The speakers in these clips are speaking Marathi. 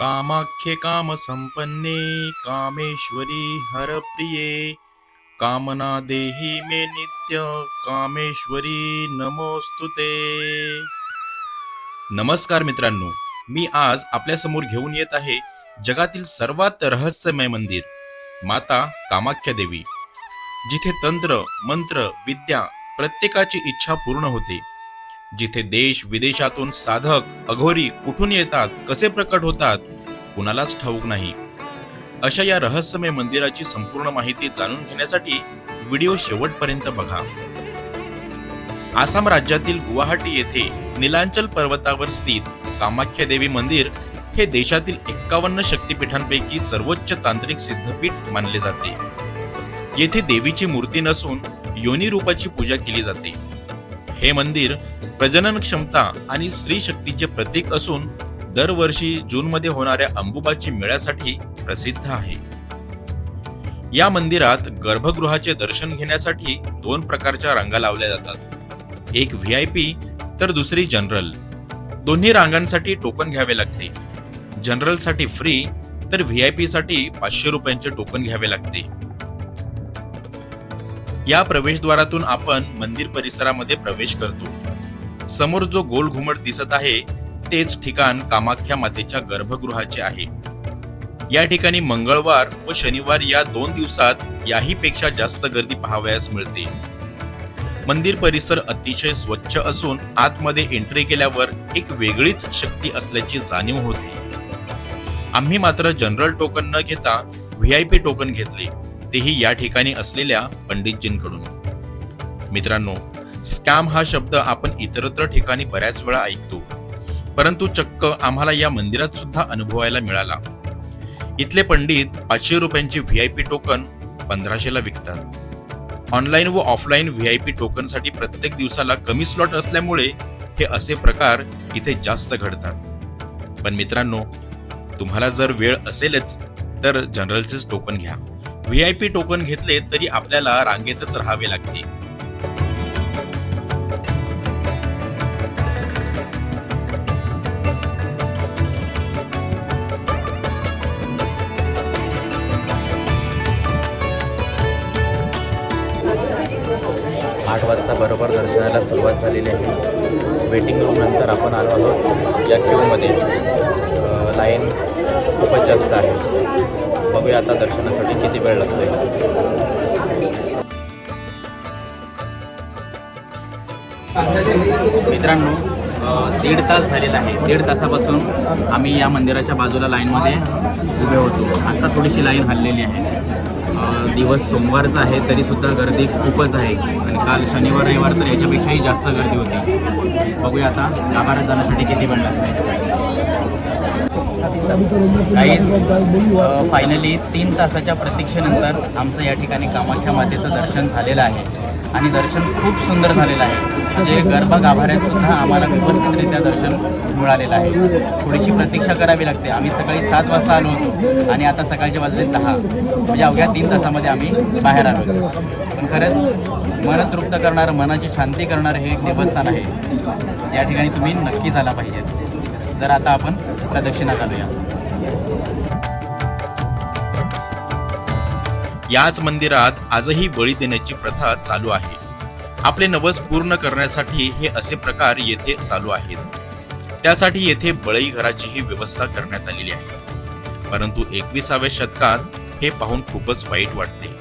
कामाख्ये कामसंपन्ने कामेश्वरी हरप्रिये। कामना देहि मे नित्य कामेश्वरी नमोस्तुते नमस्कार मित्रांनो मी आज आपल्यासमोर घेऊन येत आहे जगातील सर्वात रहस्यमय मंदिर माता कामाख्या देवी. जिथे तंत्र मंत्र विद्या प्रत्येकाची इच्छा पूर्ण होते. जिथे देश विदेशातून साधक अघोरी कुठून येतात कसे प्रकट होतात कुणालाच ठाऊक नाही. अशा या रहस्यमय मंदिराची संपूर्ण माहिती जाणून घेण्यासाठी व्हिडिओ शेवटपर्यंत बघा. आसाम राज्यातील गुवाहाटी येथे निलांचल पर्वतावर स्थित कामाख्या देवी मंदिर हे देशातील एक्कावन्न शक्तिपीठांपैकी सर्वोच्च तांत्रिक सिद्धपीठ मानले जाते. येथे देवीची मूर्ती नसून योनी रूपाची पूजा केली जाते. हे मंदिर प्रजनन क्षमता आणि स्त्री शक्तीचे प्रतीक असून दरवर्षी जून मध्ये होणाऱ्या अंबुबाची मेळ्यासाठी प्रसिद्ध आहे. या मंदिरात गर्भगृहाचे दर्शन घेण्यासाठी दोन प्रकारच्या रांगा लावल्या जातात. एक व्ही आय पी तर दुसरी जनरल. दोन्ही रांगांसाठी टोकन घ्यावे लागते. जनरलसाठी फ्री तर व्ही आय पी साठी पाचशे रुपयांचे टोकन घ्यावे लागते. या प्रवेशद्वारातून आपण मंदिर परिसरामध्ये प्रवेश करतो. समोर जो गोल घुमट दिसत आहे तेच ठिकाण कामाख्या मातेच्या गर्भगृहाचे आहे. या ठिकाणी मंगळवार व शनिवार या दोन दिवसात याही पेक्षा जास्त गर्दी पाहावयास मिळते. मंदिर परिसर अतिशय स्वच्छ असून आतमध्ये एंट्री केल्यावर एक वेगळीच शक्ती असल्याची जाणीव होते. आम्ही मात्र जनरल टोकन न घेता व्ही आय पी टोकन घेतले. तेही या ठिकाणी असलेल्या पंडितजींकडून. मित्रांनो स्कॅम हा शब्द आपण इतरत्र ठिकाणी बऱ्याच वेळा ऐकतो. परंतु चक्क आम्हाला या मंदिरात सुद्धा अनुभवायला मिळाला. इथले पंडित पाचशे रुपयांचे व्ही आय पी टोकन पंधराशेला विकतात. ऑनलाईन व ऑफलाईन व्ही आय पी टोकनसाठी प्रत्येक दिवसाला कमी स्लॉट असल्यामुळे हे असे प्रकार इथे जास्त घडतात. पण मित्रांनो तुम्हाला जर वेळ असेलच तर जनरलचेच टोकन घ्या. व्ही आय पी टोकन घेतले तरी आपल्याला रांगेतच राहावे लागते. आठ वाजता बरोबर दर्शनाला सुरुवात झालेली आहे. वेटिंग रूम नंतर आपण आलो आहोत या क्यूमध्ये लाईन खूपच जास्त आहे. बघूया आता दर्शनासाठी किती वेळ लागतोय. मित्रांनो दीड तास झालेला आहे. दीड तासापासून आम्ही या मंदिराच्या बाजूला लाईनमध्ये उभे होतो. आता थोडीशी लाईन हल्लेली आहे. दिवस सोमवारचा आहे तरीसुद्धा गर्दी खूपच आहे. आणि काल शनिवार रविवार तर याच्यापेक्षाही जास्त गर्दी होती. बघूया आता गाभाऱ्यात जाण्यासाठी किती वेळ लागतो काहीच फायनली uh, तीन तासाच्या प्रतीक्षेनंतर आमचं या ठिकाणी कामाख्या मातेचं दर्शन झालेलं आहे. आणि दर्शन खूप सुंदर झालेलं आहे. म्हणजे गर्भ गाभाऱ्यात सुद्धा आम्हाला व्यवस्थितरित्या दर्शन मिळालेलं आहे. थोडीशी प्रतीक्षा करावी लागते. आम्ही सकाळी सात वाजता आलो होतो आणि आता सकाळचे वाजले दहा. म्हणजे अवघ्या तीन तासामध्ये आम्ही बाहेर आलो पण खरंच मन तृप्त करणारं मनाची शांती करणारं हे एक देवस्थान आहे. या ठिकाणी तुम्ही नक्की झाला पाहिजे. तर आता आपण प्रदक्षिणा घालूया याच मंदिरात आजही बळी देण्याची प्रथा चालू आहे. आपले नवस पूर्ण करण्यासाठी हे असे प्रकार येथे चालू आहेत. त्यासाठी येथे बळी घराचीही व्यवस्था करण्यात आलेली आहे. परंतु एकविसाव्या शतकात हे पाहून खूपच वाईट वाटते.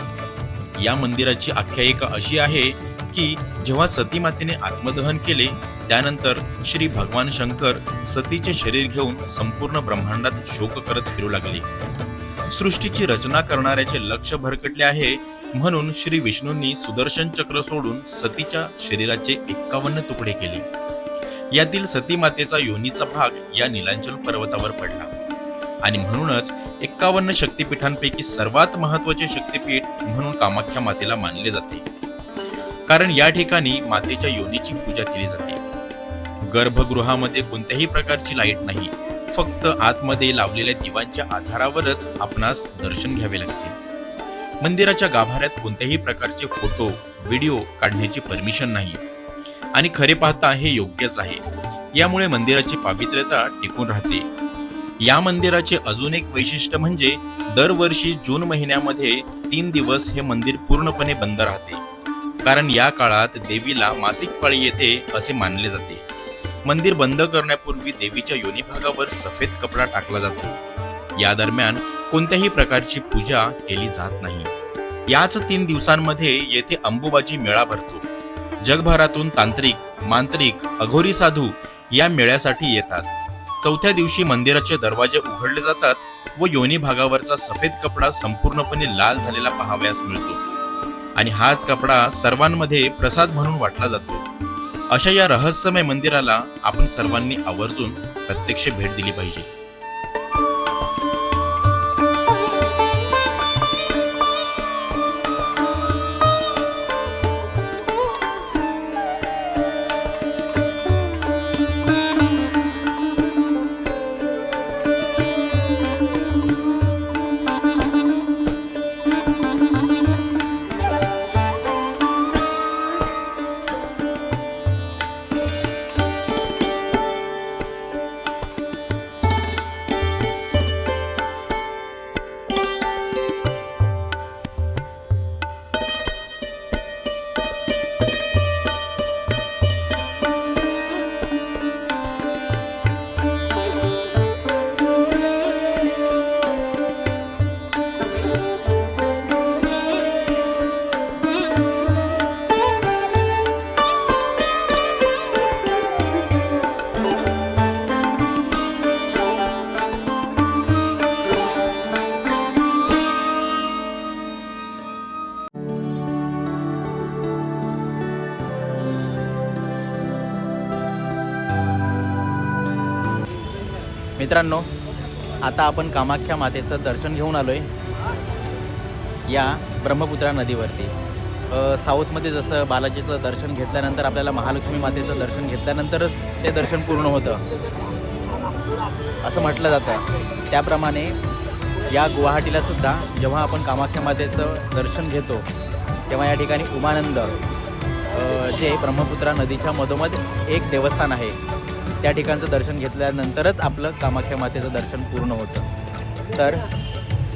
या मंदिराची आख्यायिका अशी आहे की जेव्हा सती मातेने आत्मदहन केले त्यानंतर श्री भगवान शंकर सतीचे शरीर घेऊन संपूर्ण ब्रह्मांडात शोक करत फिरू लागले. सृष्टीची रचना करणाऱ्याचे लक्ष भरकटले आहे म्हणून श्री विष्णूंनी सुदर्शन चक्र सोडून सतीच्या शरीराचे एक्कावन्न तुकडे केले. यातील सती मातेचा योनीचा भाग या निलांचल पर्वतावर पडला. आणि म्हणूनच एक्कावन्न शक्तिपीठांपैकी सर्वात महत्त्वाचे शक्तिपीठ म्हणून कामाख्या मातेला मानले जाते. कारण या ठिकाणी मातेच्या योनीची पूजा केली जाते. गर्भगृहामध्ये कोणत्याही प्रकारची लाइट नाही. फक्त आतमध्ये लावलेल्या दिवांच्या आधारावरच आपणास दर्शन घ्यावे लागते. मंदिराच्या गाभाऱ्यात कोणत्याही प्रकारचे फोटो व्हिडिओ काढण्याची परमिशन नाही. आणि खरे पाहता हे योग्यच आहे. यामुळे मंदिराची पावित्र्यता टिकून राहते. या मंदिराचे अजून एक वैशिष्ट्य म्हणजे दरवर्षी जून महिन्यामध्ये तीन दिवस हे मंदिर पूर्णपणे बंद राहते. कारण या काळात देवीला मासिक पाळी येते असे मानले जाते. मंदिर बंद करण्यापूर्वी देवीच्या योनी भागावर सफेद कपडा टाकला जातो. या दरम्यान कोणत्याही प्रकारची पूजा केली जात नाही. याच तीन दिवसांमध्ये येथे अंबुबाजी मेळा भरतो. जगभरातून तांत्रिक मांत्रिक अघोरी साधू या मेळ्यासाठी येतात. चौथ्या दिवशी मंदिराचे दरवाजे उघडले जातात व योनी भागावरचा सफेद कपडा संपूर्णपणे लाल झालेला पाहावयास मिळतो. आणि हाच कपडा सर्वांमध्ये प्रसाद म्हणून वाटला जातो. अशा या रहस्यमय मंदिराला आपण सर्वांनी आवर्जून प्रत्यक्ष भेट दिली पाहिजे. मित्रांनो आता आपण कामाख्या मातेचं दर्शन घेऊन आलो आहे या ब्रह्मपुत्रा नदीवरती. साऊथमध्ये जसं बालाजीचं दर्शन घेतल्यानंतर आपल्याला महालक्ष्मी मातेचं दर्शन घेतल्यानंतरच ते दर्शन पूर्ण होतं. असं म्हटलं जातं. त्याप्रमाणे या गुवाहाटीला सुद्धा जेव्हा आपण कामाख्या मातेचं दर्शन घेतो तेव्हा या ठिकाणी उमानंद जे ब्रह्मपुत्रा नदीच्या मधोमध एक देवस्थान आहे. त्या ठिकाणचं दर्शन घेतल्यानंतरच आपलं कामाख्या मातेचं दर्शन पूर्ण होतं. तर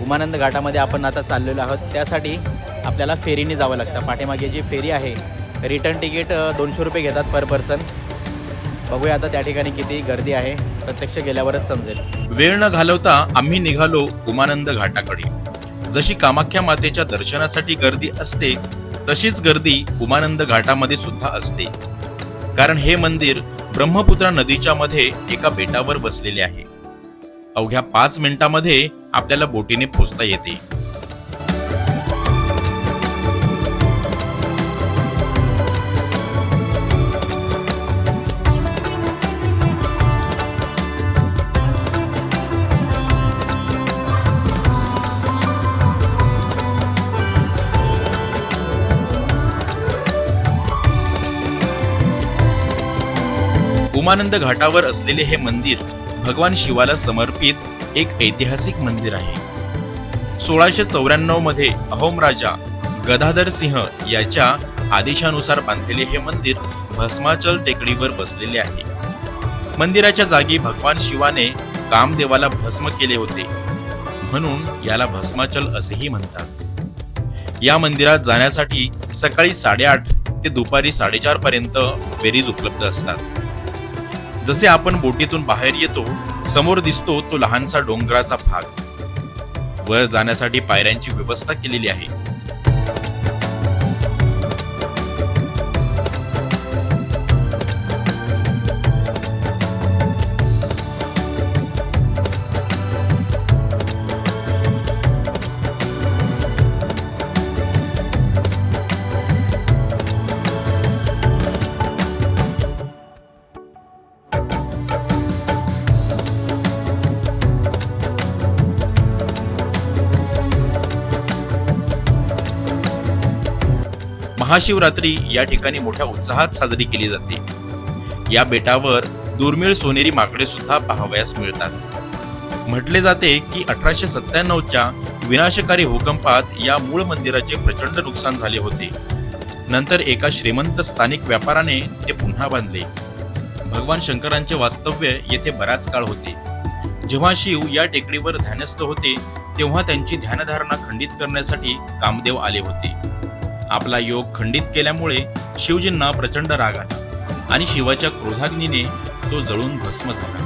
उमानंद घाटामध्ये आपण आता चाललेलो आहोत. त्यासाठी आपल्याला फेरीने जावं लागतं. पाठीमागे जी फेरी आहे रिटर्न तिकीट दोनशे रुपये घेतात पर पर्सन बघूया आता त्या ठिकाणी किती गर्दी आहे. प्रत्यक्ष गेल्यावरच समजेल. वेळ न घालवता आम्ही निघालो उमानंद घाटाकडे. जशी कामाख्या मातेच्या दर्शनासाठी गर्दी असते तशीच गर्दी उमानंद घाटामध्ये सुद्धा असते. कारण हे मंदिर ब्रह्मपुत्रा नदीच्या मध्ये एका बेटावर बसलेले आहे. अवघ्या पाच मिनिटामध्ये आपल्याला बोटीने पोचता येते. उमानंद घाटावर असलेले हे मंदिर भगवान शिवाला समर्पित एक ऐतिहासिक मंदिर आहे. सोळाशे चौऱ्याण्णवमध्ये अहोम राजा गदाधर सिंह याच्या आदेशानुसार बांधलेले हे मंदिर भस्माचल टेकडीवर बसलेले आहे. मंदिराच्या जागी भगवान शिवाने कामदेवाला भस्म केले होते. म्हणून याला भस्माचल असेही म्हणतात. या मंदिरात जाण्यासाठी सकाळी साडेआठ ते दुपारी साडेचार पर्यंत फेरीज उपलब्ध असतात. जसे आपण बोटीतून बाहेर येतो समोर दिसतो तो लहानसा डोंगराचा भाग. वर जाण्यासाठी पायऱ्यांची व्यवस्था केलेली आहे. महाशिवरात्री या ठिकाणी मोठ्या उत्साहात साजरी केली जाते. या बेटावर दुर्मिळ सोनेरी माकडे सुद्धा पाहावयास मिळतात. म्हटले जाते की अठराशे सत्त्याण्णवच्या विनाशकारी भूकंपात या मूळ मंदिराचे प्रचंड नुकसान झाले होते. नंतर एका श्रीमंत स्थानिक व्यापाराने ते पुन्हा बांधले. भगवान शंकरांचे वास्तव्य येथे बराच काळ होते. जेव्हा शिव या टेकडीवर ध्यानस्थ होते तेव्हा त्यांची ध्यानधारणा खंडित करण्यासाठी कामदेव आले होते. आपला योग खंडित केल्यामुळे शिवजींना प्रचंड राग आला आणि शिवाच्या क्रोधाग्नीने तो जळून भस्म झाला.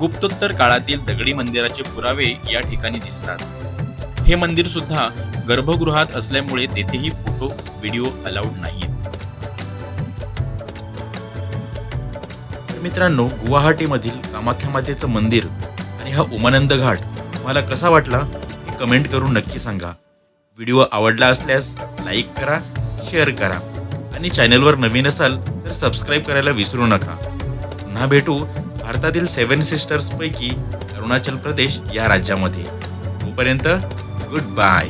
गुप्तोत्तर काळातील दगडी मंदिराचे पुरावे या ठिकाणी दिसतात. हे मंदिर सुद्धा गर्भगृहात असल्यामुळे तेथेही फोटो व्हिडिओ अलाउड नाहीत. मित्रांनो गुवाहाटीमधील कामाख्या मातेचं मंदिर आणि हा उमानंद घाट तुम्हाला कसा वाटला हे कमेंट करून नक्की सांगा. व्हिडिओ आवडला असल्यास लाईक करा शेअर करा आणि चॅनलवर नवीन असाल तर सबस्क्राईब करायला विसरू नका. पुन्हा भेटू भारतातील सेव्हन सिस्टर्सपैकी अरुणाचल प्रदेश या राज्यामध्ये. तोपर्यंत गुड बाय